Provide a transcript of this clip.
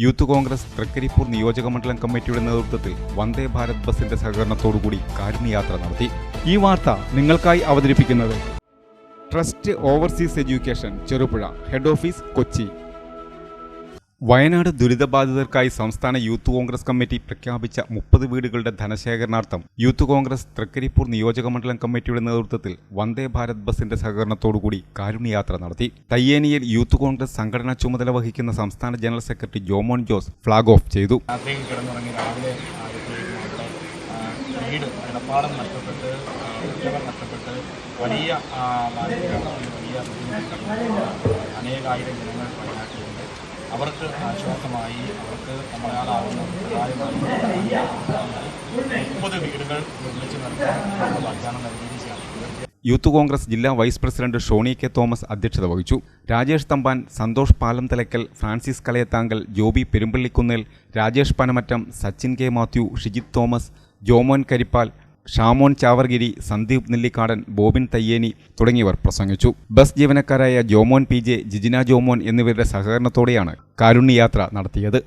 Youth Congress Trikaripur നിയോജക മണ്ഡലം കമ്മിറ്റിയുടെ നേതൃത്വത്തിൽ വന്ദേ ഭാരത് ബസിന്റെ സഹകരണത്തോടുകൂടി കാരുണ്യയാത്ര നടത്തി. ഈ വാർത്ത നിങ്ങൾക്കായി അവതരിപ്പിക്കുന്നത് trust overseas education Cherupuzha head office Kochi. Wayanad ദുരിതബാധിതർക്കായി സംസ്ഥാന യൂത്ത് കോൺഗ്രസ് കമ്മിറ്റി പ്രഖ്യാപിച്ച മുപ്പത് വീടുകളുടെ ധനശേഖരണാർത്ഥം യൂത്ത് കോൺഗ്രസ് തൃക്കരിപ്പൂർ നിയോജകമണ്ഡലം കമ്മിറ്റിയുടെ നേതൃത്വത്തിൽ വന്ദേ ഭാരത് ബസിന്റെ സഹകരണത്തോടുകൂടി കാരുണ്യയാത്ര നടത്തി. തയ്യേനിയിൽ യൂത്ത് കോൺഗ്രസ് സംഘടനാ ചുമതല വഹിക്കുന്ന സംസ്ഥാന general secretary Jomon Jose flag off ചെയ്തു. വലിയ അനേകായിരം ജനങ്ങൾ വയനാട്ടിലുണ്ട്. അവർക്ക് ആശ്വാസമായി അവർക്ക് സഹായമായി മുപ്പത് വീടുകൾ നിർമ്മിച്ച് നൽകാൻ വാഗ്ദാനം നൽകിയിരിക്കുകയാണ് യൂത്ത് കോൺഗ്രസ് ജില്ലാ vice president Shoni K Thomas അധ്യക്ഷത വഹിച്ചു. രാജേഷ് തമ്പാൻ സന്തോഷ് പാലം തലക്കൽ ഫ്രാൻസിസ് കലയത്താങ്കൽ ജോബി പെരുമ്പള്ളിക്കുന്നേൽ രാജേഷ് പനമറ്റം സച്ചിൻ കെ മാത്യു ഷിജിത് തോമസ് ജോമോൻ കരിപ്പാൽ ഷാമോൻ ചാവർഗിരി സന്ദീപ് നെല്ലിക്കാടൻ ബോബിൻ തയ്യേനി തുടങ്ങിയവർ പ്രസംഗിച്ചു. ബസ് ജീവനക്കാരായ ജോമോൻ പി ജെ ജിജിന ജോമോൻ എന്നിവരുടെ സഹകരണത്തോടെയാണ് കാരുണ്യയാത്ര നടത്തിയത്.